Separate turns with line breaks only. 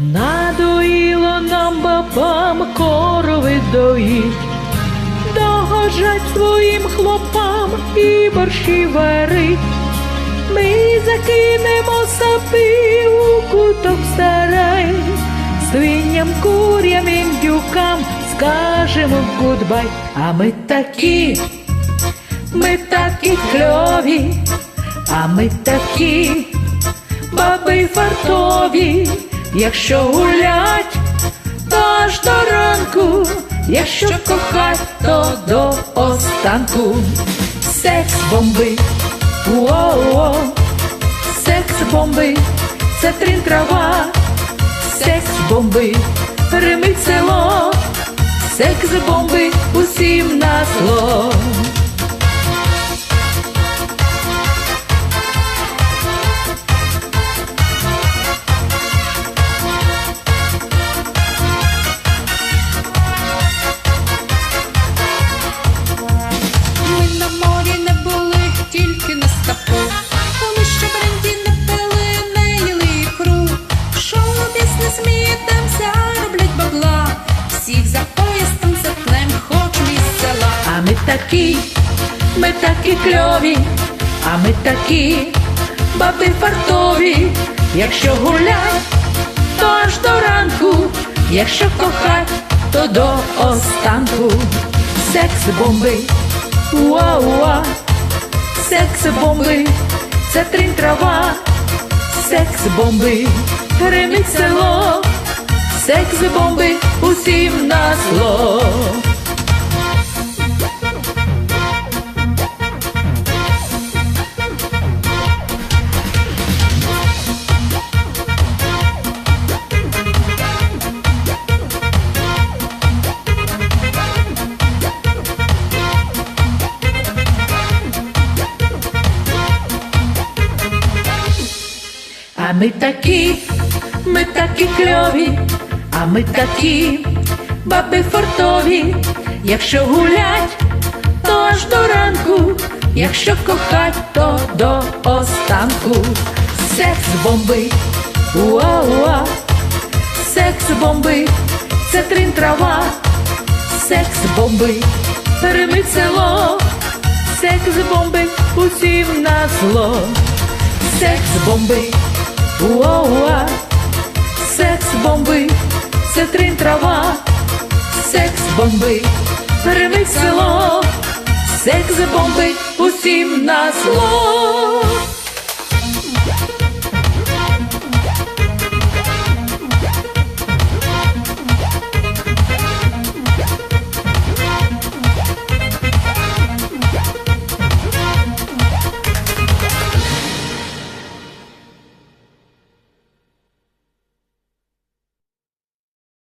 Надоїло нам бабам корови доїть, догоджать своїм хлопам і борщі варить. Ми закинемо сапи у куток сарай, свиням, курям, індюкам скажемо гудбай, а ми такі, ми такі кльові, а ми такі баби фартові, якщо гулять, то аж до ранку, якщо кохать, то до останку. Секс бомби, уо-о, секс бомби, це трин трава, секс бомби, село, секс бомби такі, ми такі кльові, а ми такі баби фартові, якщо гулять, то аж до ранку, якщо кохать, то до останку. Секс бомби, уа-уа, секс бомби, це трин трава, секс бомби, гримить село, секс бомби усім на зло. Ми такі, ми такі кльові, а ми такі баби фортові, якщо гулять, то аж до ранку, якщо кохать, то до останку. Секс бомби, уа-уа, секс бомби, це трин трава, секс бомби, перемить село, секс бомби усім на зло. Секс бомби, уа-уа, секс бомби, це трин трава, секс бомби, перемить село, секс бомби усім на зло.